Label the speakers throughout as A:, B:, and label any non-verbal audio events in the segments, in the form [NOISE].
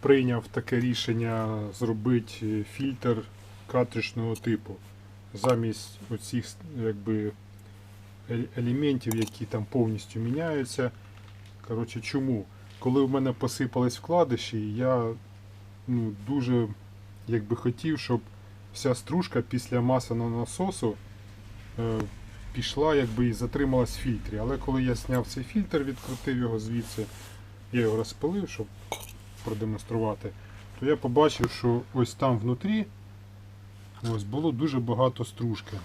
A: прийняв таке рішення зробити фільтр картриджного типу. Замість оцих якби, е- елементів, які там повністю міняються. Коротше, чому? Коли в мене посипались вкладиші, я ну, дуже якби хотів, щоб вся стружка після масляного насосу е, пішла якби і затрималась в фільтрі. Але коли я зняв цей фільтр, відкрутив його звідси, я його розпилив, щоб продемонструвати, то я побачив, що ось там внутрі ось було дуже багато стружки.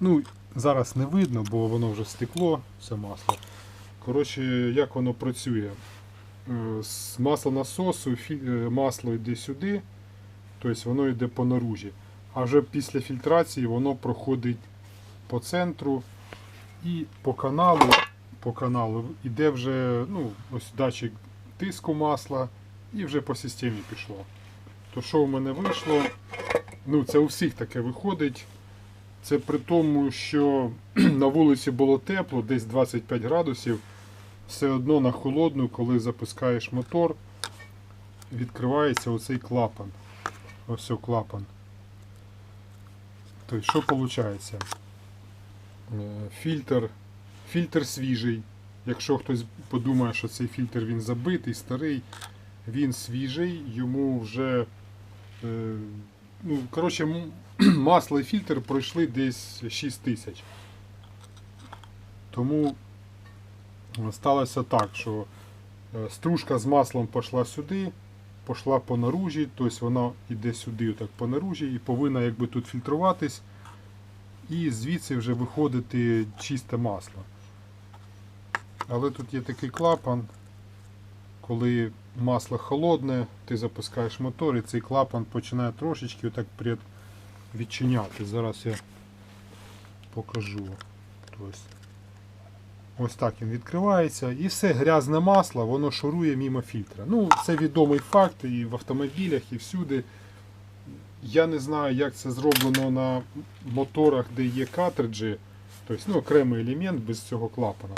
A: Ну, зараз не видно, бо воно вже стекло, це масло. Коротше, як воно працює? Е, З маслонасосу е, масло йде сюди, тобто воно йде по наружі. А вже після фільтрації воно проходить по центру і по каналу, по каналу йде вже ну, ось датчик тиску масла і вже по системі пішло. То що в мене вийшло? Ну, це у всіх таке виходить. Це при тому, що [CLEARS THROAT] на вулиці було тепло, десь 25 градусів. Все одно на холодну, коли запускаєш мотор, відкривається оцей клапан. Ось клапан. Тобто, що виходить? Фільтр, фільтр свіжий. Якщо хтось подумає, що цей фільтр він забитий, старий, він свіжий, йому вже. Е, ну, коротше, [CLEARS THROAT] масло і фільтр пройшли десь 6 тисяч. Тому е, сталося так, що е, стружка з маслом пішла сюди, пішла по наружі, тобто вона йде сюди отак по наружі і повинна якби тут фільтруватись і звідси вже виходити чисте масло. Але тут є такий клапан, коли масло холодне, ти запускаєш мотор і цей клапан починає трошечки отак відчиняти. Зараз я покажу. Тобто, ось так він відкривається і все грязне масло, воно шурує мимо фільтра. Ну, це відомий факт і в автомобілях, і всюди. Я не знаю, як це зроблено на моторах, де є картриджі, тобто ну, окремий елемент без цього клапана.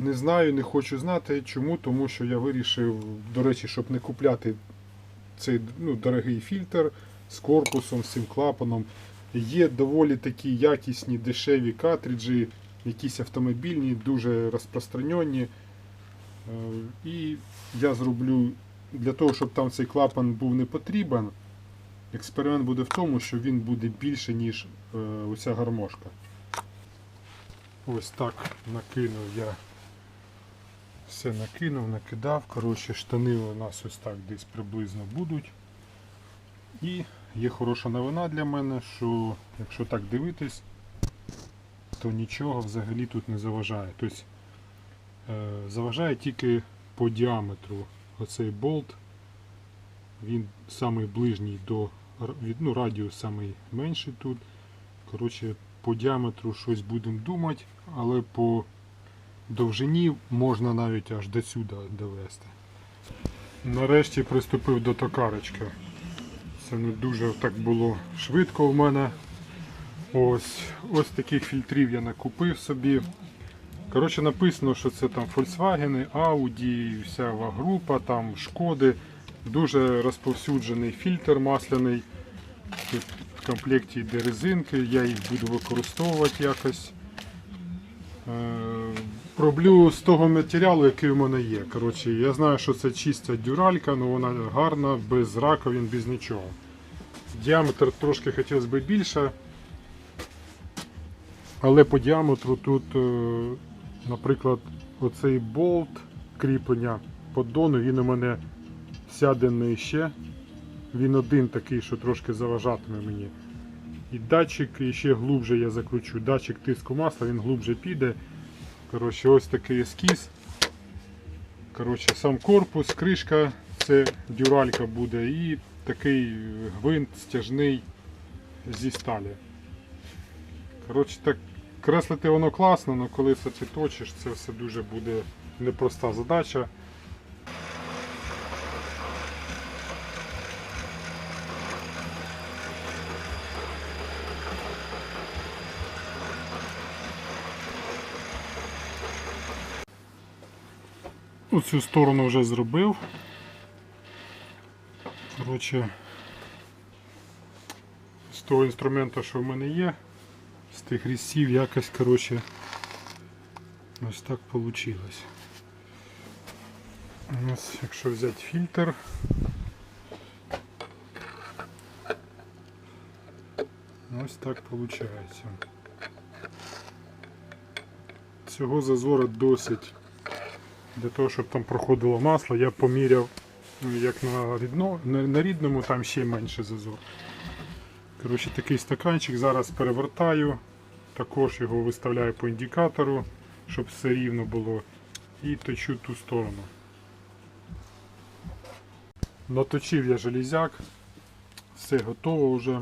A: Не знаю, не хочу знати чому, тому що я вирішив, до речі, щоб не купляти цей ну, дорогий фільтр з корпусом, з цим клапаном. Є доволі такі якісні дешеві картриджі, якісь автомобільні, дуже розпространені. Е, І я зроблю для того, щоб там цей клапан був не потрібен. Експеримент буде в тому, що він буде більше, ніж е, оця гармошка. Ось так накинув я. Все накинув, накидав. Коротше, штани у нас ось так десь приблизно будуть. І є хороша новина для мене, що якщо так дивитись, то нічого взагалі тут не заважає. Тобто е, заважає тільки по діаметру оцей болт. Він самий ближній до ну, радіус самий менший тут. Коротше, по діаметру щось будемо думати, але по довжині можна навіть аж до сюди довести. Нарешті приступив до токарочки. Це не дуже так було швидко в мене. Ось, ось таких фільтрів я накупив собі. Коротше, написано, що це там Volkswagen, Audi, вся група, там Шкоди. Дуже розповсюджений фільтр масляний. Тут в комплекті йде резинки, я їх буду використовувати якось. Роблю з того матеріалу, який в мене є. Коротше, я знаю, що це чиста дюралька, але вона гарна, без раковин, без нічого. Діаметр трошки хотілося б більше. Але по діаметру тут, е, наприклад, оцей болт кріплення поддону, він у мене сяде нижче. Він один такий, що трошки заважатиме мені. І датчик ще глубже я закручу. Датчик тиску масла, він глубже піде. Коротше, ось такий ескіз. Коротше, сам корпус, кришка, це дюралька буде і такий гвинт стяжний зі сталі. Коротше, так креслити воно класно, але коли це ти точиш, це все дуже буде непроста задача. Ну, цю сторону вже зробив. Коротше, з того інструменту, що в мене є, з тих різців якось, коротше, ось так вийшло. Ось, якщо взяти фільтр. Ось так виходить. Цього зазору досить для того, щоб там проходило масло, я поміряв, ну, як на, рідно, на, рідному, там ще менше зазор. Коротше, такий стаканчик зараз перевертаю, також його виставляю по індикатору, щоб все рівно було. І точу ту сторону. Наточив я железяк, все готово вже.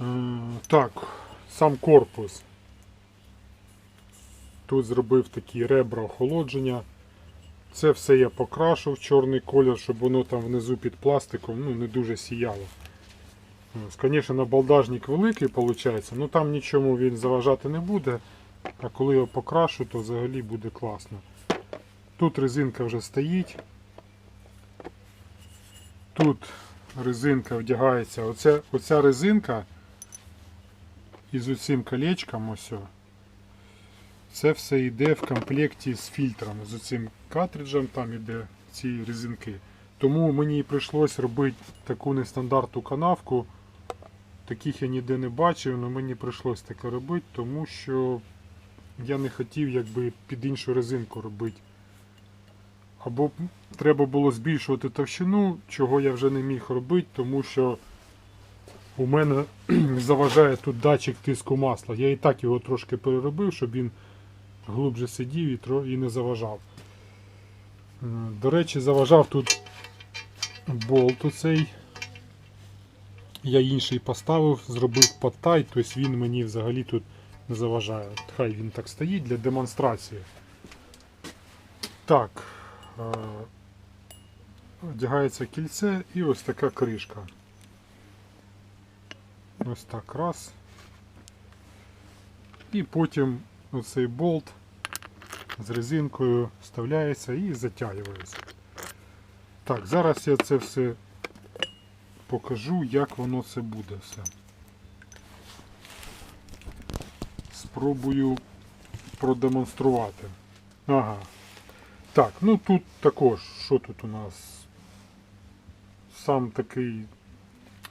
A: Е, Так, сам корпус. Тут зробив такі ребра охолодження. Це все я покрашив в чорний колір, щоб воно там внизу під пластиком ну, не дуже сіяло. Звісно, набалдажник великий виходить, але там нічому він заважати не буде. А коли його покрашу, то взагалі буде класно. Тут резинка вже стоїть. Тут резинка вдягається. Оця, оця резинка із оцим колечком ось. Це все йде в комплекті з фільтром, з цим картриджем, там йде ці резинки. Тому мені прийшлось робити таку нестандартну канавку. Таких я ніде не бачив, але мені прийшлось таке робити, тому що я не хотів якби під іншу резинку робити. Або треба було збільшувати товщину, чого я вже не міг робити, тому що у мене [CLEARS THROAT] заважає тут датчик тиску масла. Я і так його трошки переробив, щоб він глибше сидів і, не заважав. Е, До речі, заважав тут болт оцей. Я інший поставив, зробив подтай, тобто він мені взагалі тут не заважає. Хай він так стоїть для демонстрації. Так. е, Одягається кільце і ось така кришка. Ось так раз. І потім оцей болт з резинкою вставляється і затягується. Так, зараз я це все покажу, як воно це буде все. Спробую продемонструвати. Ага. Так, ну тут також, що тут у нас? Сам такий,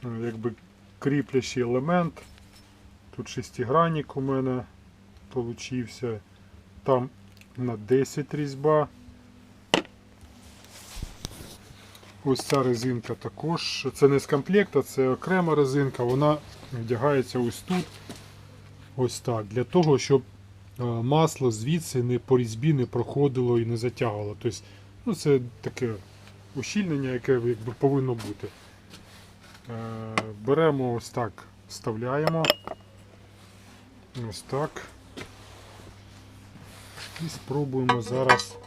A: е, якби кріплящий елемент. Тут шестигранник у мене получився. Там на 10 різьба. Ось ця резинка також. Це не з комплекта, це окрема резинка. Вона вдягається ось тут. Ось так. Для того, щоб е, масло звідси не по різьбі не проходило і не затягувало. Тобто, ну, це таке ущільнення, яке якби, повинно бути. Е, Беремо ось так, вставляємо. Ось так. І спробуємо зараз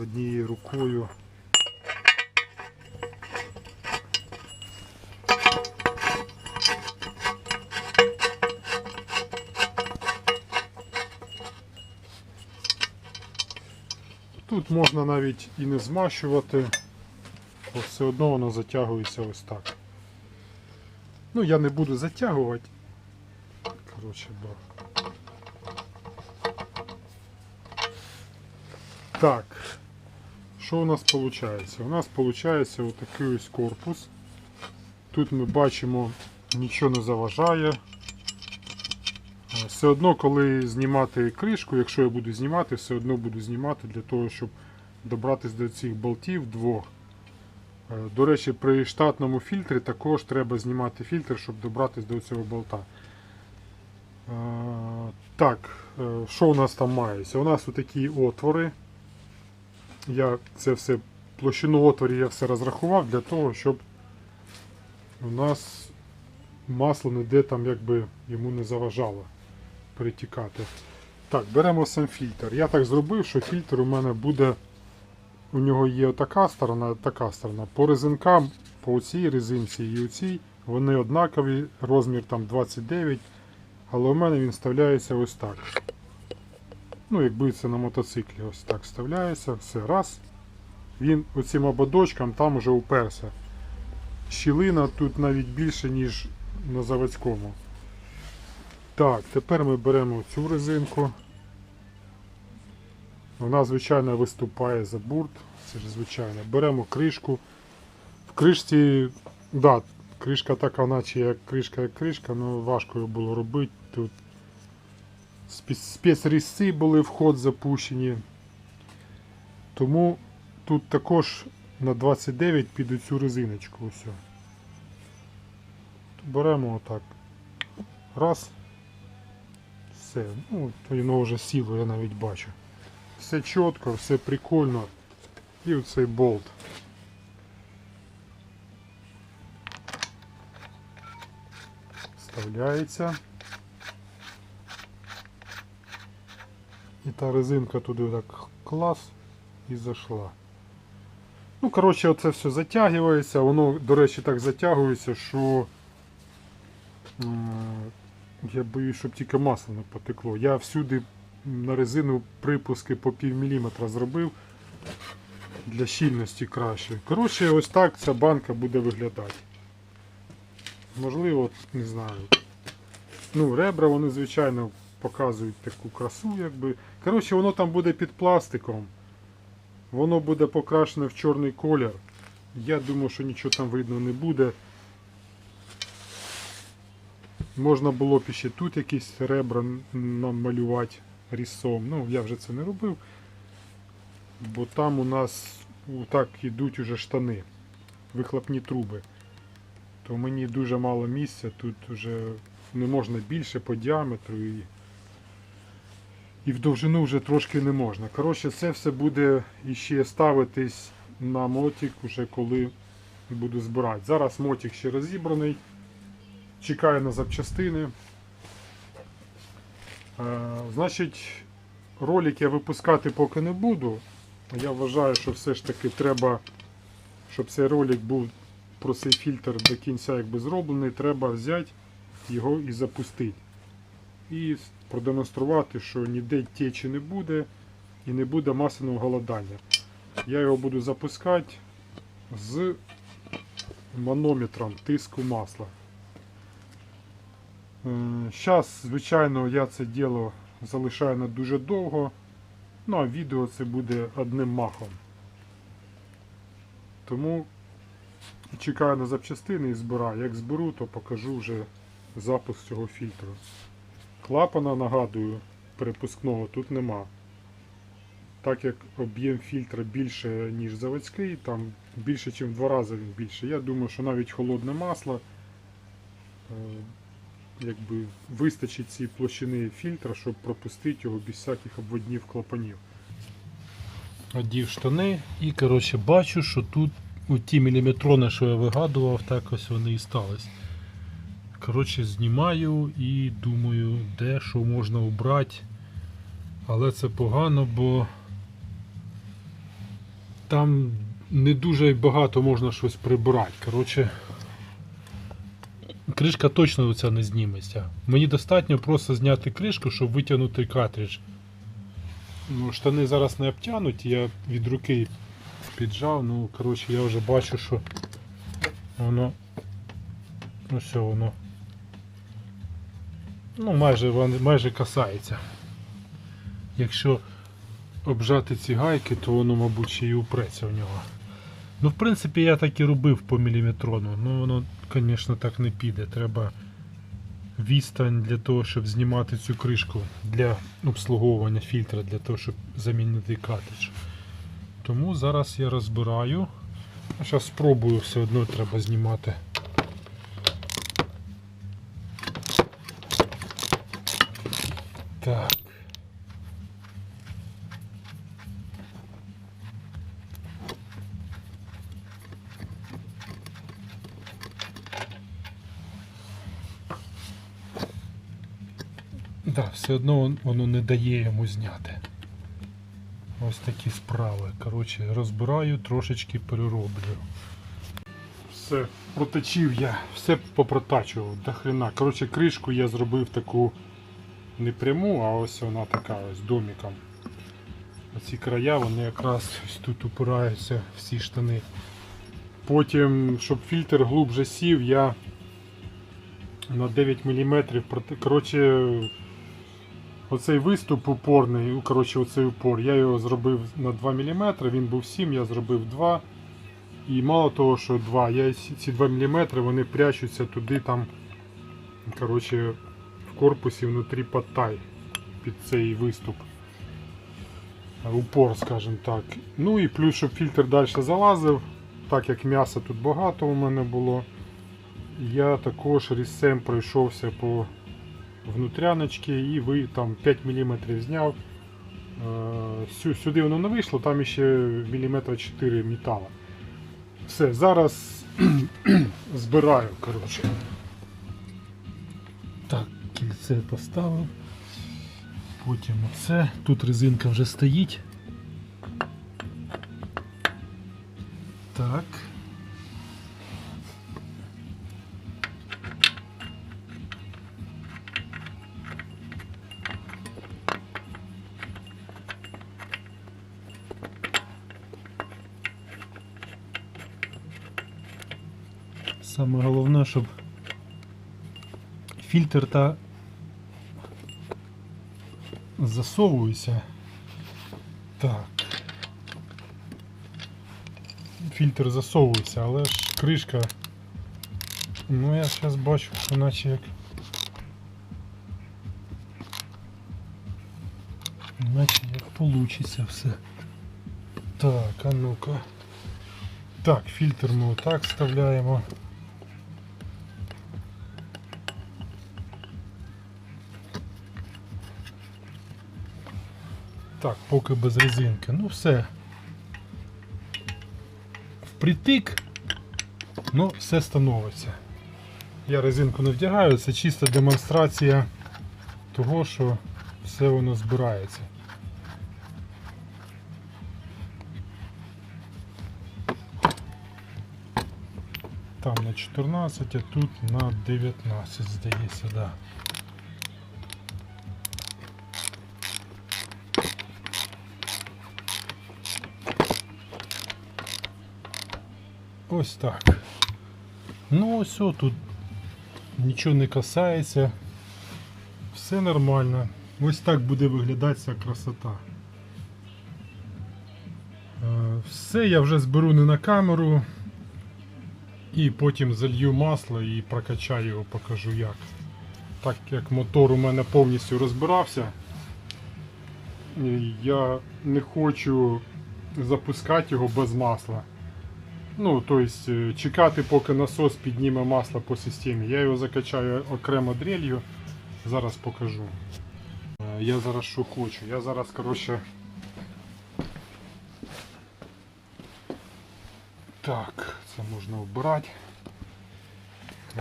A: однією рукою. Тут можна навіть і не змащувати, бо все одно воно затягується ось так. Ну, я не буду затягувати. Коротше, бо. Так, що у нас виходить? У нас виходить отакий ось корпус. Тут ми бачимо, нічого не заважає. Е, Все одно, коли знімати кришку, якщо я буду знімати, все одно буду знімати для того, щоб добратись до цих болтів двох. Е, До речі, при штатному фільтрі також треба знімати фільтр, щоб добратись до цього болта. Е, Так, що у нас там мається? У нас такі отвори. Я це все, площину отворів я все розрахував для того, щоб у нас масло ніде там якби йому не заважало перетікати. Так, беремо сам фільтр. Я так зробив, що фільтр у мене буде. У нього є така сторона, така сторона. По резинкам, по цій резинці і оцій, вони однакові, розмір там 29, але у мене він вставляється ось так. Ну, якби це на мотоциклі ось так вставляється, все раз. Він оцим ободочком там вже уперся. Щілина тут навіть більше, ніж на заводському. Так, тепер ми беремо цю резинку. Вона, звичайно, виступає за бурт. Це ж звичайно. Беремо кришку. В кришці, да, кришка така, наче як кришка, як кришка, але важко її було робити. Тут спецрізці були вход запущені. Тому тут також на 29 під цю резиночку. Ось. Беремо отак. Раз. Все. Ну, воно вже сіло, я навіть бачу. Все чітко, все прикольно. І оцей болт. Вставляється. Та резинка туди так клас і зайшла. Ну, коротше, оце все затягується. Воно, до речі, так затягується, що е, я боюсь, щоб тільки масло не потекло. Я всюди на резину припуски по пів міліметра зробив для щільності краще. Коротше, ось так ця банка буде виглядати. Можливо, не знаю. Ну, ребра вони, звичайно, показують таку красу, якби. Коротше, воно там буде під пластиком. Воно буде покрашене в чорний колір. Я думаю, що нічого там видно не буде. Можна було б ще тут якісь ребра намалювати рісом. Ну, я вже це не робив. Бо там у нас так йдуть уже штани, вихлопні труби. То мені дуже мало місця, тут вже не можна більше по діаметру і, і в довжину вже трошки не можна. Коротше, це все буде іще ставитись на мотик, уже коли буду збирати. Зараз мотик ще розібраний. Чекаю на запчастини. Е, значить, ролик я випускати поки не буду. Я вважаю, що все ж таки треба, щоб цей ролик був про цей фільтр до кінця якби зроблений, треба взяти його і запустити. І продемонструвати, що ніде течі не буде і не буде масляного голодання. Я його буду запускати з манометром тиску масла. Зараз, звичайно, я це діло залишаю на дуже довго. Ну а відео це буде одним махом. Тому чекаю на запчастини і збираю. Як зберу, то покажу вже запуск цього фільтру. Клапана, нагадую, перепускного тут нема. Так як об'єм фільтра більше, ніж заводський, там більше, ніж в два рази він більше. Я думаю, що навіть холодне масло е, якби вистачить цієї площини фільтра, щоб пропустити його без всяких обводнів клапанів. Одів штани і коротше бачу, що тут ті міліметрони, що я вигадував, так ось вони і стались. Коротше, знімаю і думаю, де що можна обрати. Але це погано, бо там не дуже багато можна щось прибирати. Коротше, кришка точно оця не зніметься. Мені достатньо просто зняти кришку, щоб витягнути картридж. Ну, штани зараз не обтянуті, я від руки піджав, ну коротше я вже бачу, що воно ну все воно ну майже майже касається. Якщо обжати ці гайки, то воно, мабуть, ще і упреться в нього. Ну, в принципі, я так і робив по міліметрону, ну воно, звісно, так не піде. Треба відстань для того, щоб знімати цю кришку для обслуговування фільтра, для того, щоб замінити картридж. Тому зараз я розбираю. Зараз спробую, все одно треба знімати. Так. Да, все одно воно не дає йому зняти. Ось такі справи. Коротше, розбираю, трошечки перероблю. Все, проточив я, все попротачував до хрена. Коротше, кришку я зробив таку не пряму, а ось вона така ось домиком. Оці края вони якраз ось тут упираються в ці штани. Потім, щоб фільтр глубже сів, я на 9 мм. Коротше, оцей виступ упорний, ну, коротше, оцей упор, я його зробив на 2 мм, він був 7, я зробив 2. І мало того, що 2, я ці 2 мм вони прячуться туди там, коротше, в корпусі внутрі подтай під цей виступ. Упор, скажімо так. Ну і плюс, щоб фільтр далі залазив, так як м'яса тут багато у мене було. Я також різцем пройшовся по внутряночці і ви там 5 мм зняв. Е, Сюди воно не вийшло, там ще міліметра 4 металу. Все, зараз [CLEARS THROAT] збираю, коротше. Кільце поставив. Потім оце. Тут резинка вже стоїть. Так. Саме головне, щоб фільтр та засовується. Так. Фільтр засовується, але ж кришка. Ну я зараз бачу, наче як. Наче як получиться все. Так, а ну-ка. Так, фільтр ми отак вставляємо. Так, поки без резинки. Ну все. Впритик, ну все становиться. Я резинку не вдягаю, це чиста демонстрація того, що все воно збирається. Там на 14, а тут на 19, здається, да. Ось так. Ну ось о, тут нічого не касається. Все нормально. Ось так буде виглядати ця красота. Е, Все я вже зберу не на камеру. І потім залью масло і прокачаю його, покажу як. Так як мотор у мене повністю розбирався, я не хочу запускати його без масла. Ну, тобто чекати, поки насос підніме масло по системі. Я його закачаю окремо дрелью. Зараз покажу. Е, Я зараз що хочу. Я зараз, коротше. Так, це можна вбирати.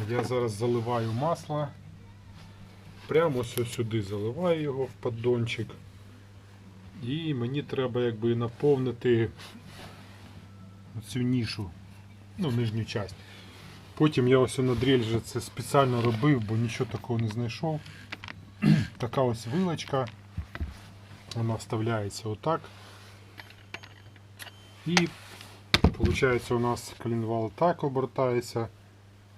A: Я зараз заливаю масло. Прямо ось сюди заливаю його в поддончик. І мені треба якби наповнити цю нішу, ну, нижню часть. Потім я ось на дрель вже це спеціально робив, бо нічого такого не знайшов. [CLEARS THROAT] така ось вилочка. Вона вставляється отак. І виходить у нас клінвал так обертається,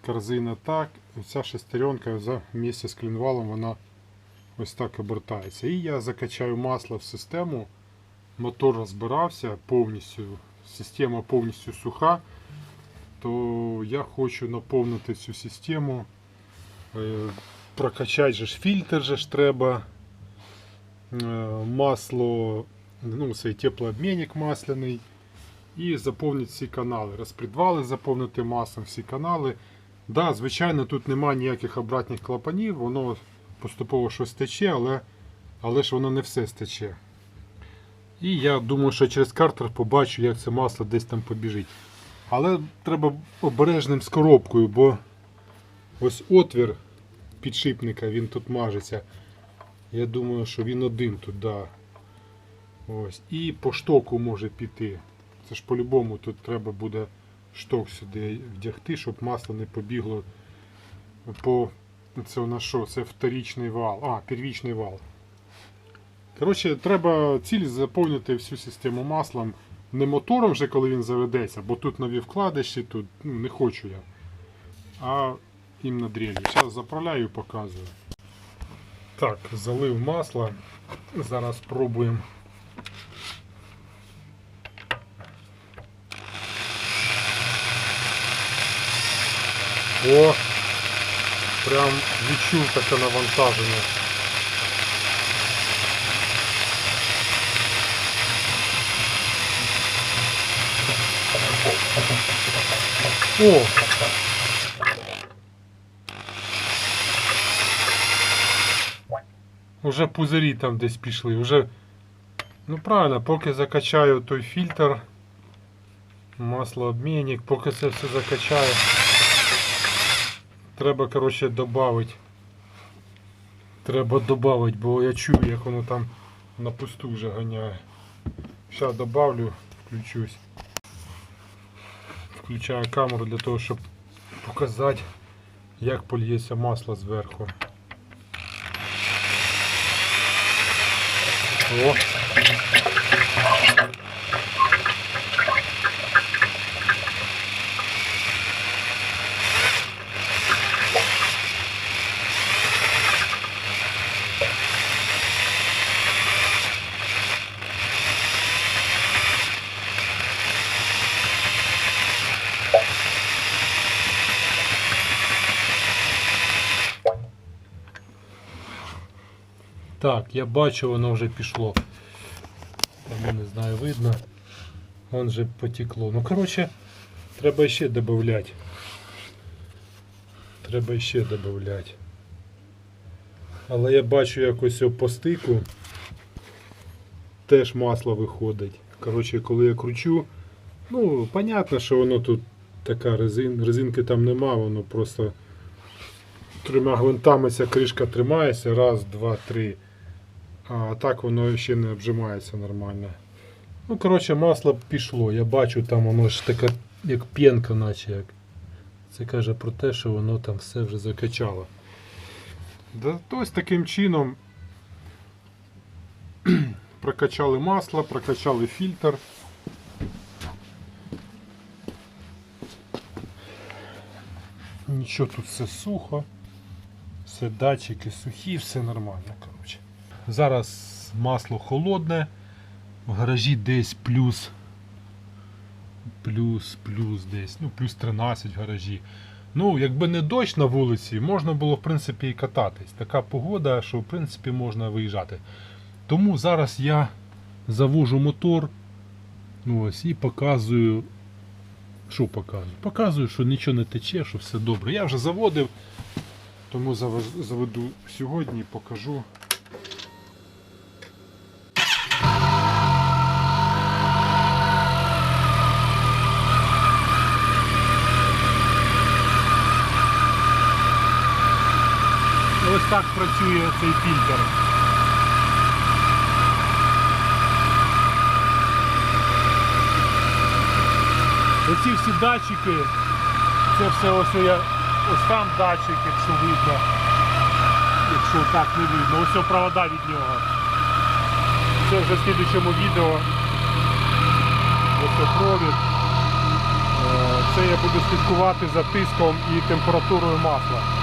A: корзина так. І шестеренка за місце з клінвалом вона ось так обертається. І я закачаю масло в систему. Мотор розбирався повністю, система повністю суха, то я хочу наповнити цю систему. Е, Прокачати же ж фільтр же ж треба. Е, Масло, ну цей теплообмінник масляний. І заповнити всі канали. Розпредвали заповнити маслом всі канали. Да, звичайно, тут немає ніяких обратних клапанів, воно поступово щось тече, але, але ж воно не все стече. І я думаю, що через картер побачу, як це масло десь там побіжить. Але треба обережним з коробкою, бо ось отвір підшипника, він тут мажеться. Я думаю, що він один тут, да. Ось. І по штоку може піти. Це ж по-любому тут треба буде шток сюди вдягти, щоб масло не побігло по Це у нас що? Це вторічний вал. А, первічний вал. Коротше, треба ціль заповнити всю систему маслом. Не мотором вже, коли він заведеться, бо тут нові вкладиші, тут ну, не хочу я. А іменно дрелью. Зараз заправляю і показую. Так, залив масло. Зараз пробуємо. О! Прям відчув таке навантаження. О! Уже пузирі там десь пішли. Уже... Ну правильно, поки закачаю той фільтр, маслообмінник, поки це все закачаю. Треба, коротше, додати. Треба додати, бо я чую, як воно там на пусту вже ганяє. Зараз добавлю, включусь. Включаю камеру для того, щоб показати, як польється масло зверху. О! Так, я бачу, воно вже пішло. Там, не знаю, видно. Вон же потекло. Ну, коротше, треба ще додати. Треба ще додати. Але я бачу якось по стику теж масло виходить. Коротше, коли я кручу, ну, понятно, що воно тут така резин, резинки там нема, воно просто трьома гвинтами ця кришка тримається. Раз, два, три. А так воно ще не обжимається нормально. Ну, коротше, масло пішло. Я бачу, там воно ж така, як п'янка, наче як. Це каже про те, що воно там все вже закачало. Да, ось таким чином [CLEARS THROAT] прокачали масло, прокачали фільтр. Нічого тут все сухо. Все датчики сухі, все нормально. Зараз масло холодне. В гаражі десь плюс. Плюс, плюс десь. Ну, плюс 13 в гаражі. Ну, якби не дощ на вулиці, можна було в принципі і кататись. Така погода, що в принципі можна виїжджати. Тому зараз я завожу мотор. Ну, ось, і показую. Що показую? Показую, що нічого не тече, що все добре. Я вже заводив, тому заведу сьогодні і покажу. Так працює цей фільтр. Оці всі датчики, це все ось я, ось там датчик, якщо видно. Якщо так не видно, ось провода від нього. Це вже в слідчому відео. Ось ось провід. Е, Це я буду слідкувати за тиском і температурою масла.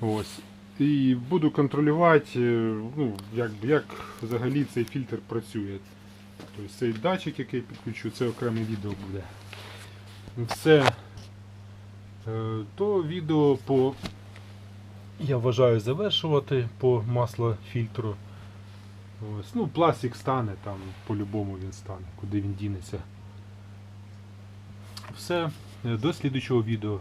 A: Ось. І буду контролювати, е, ну, як, як взагалі цей фільтр працює. Тобто цей датчик, який підключу, це окреме відео буде. Все. Е, То відео по я вважаю завершувати по маслофільтру. Ось. Ну, пластик стане там, по-любому він стане, куди він дінеться. Все, Е, до слідчого відео.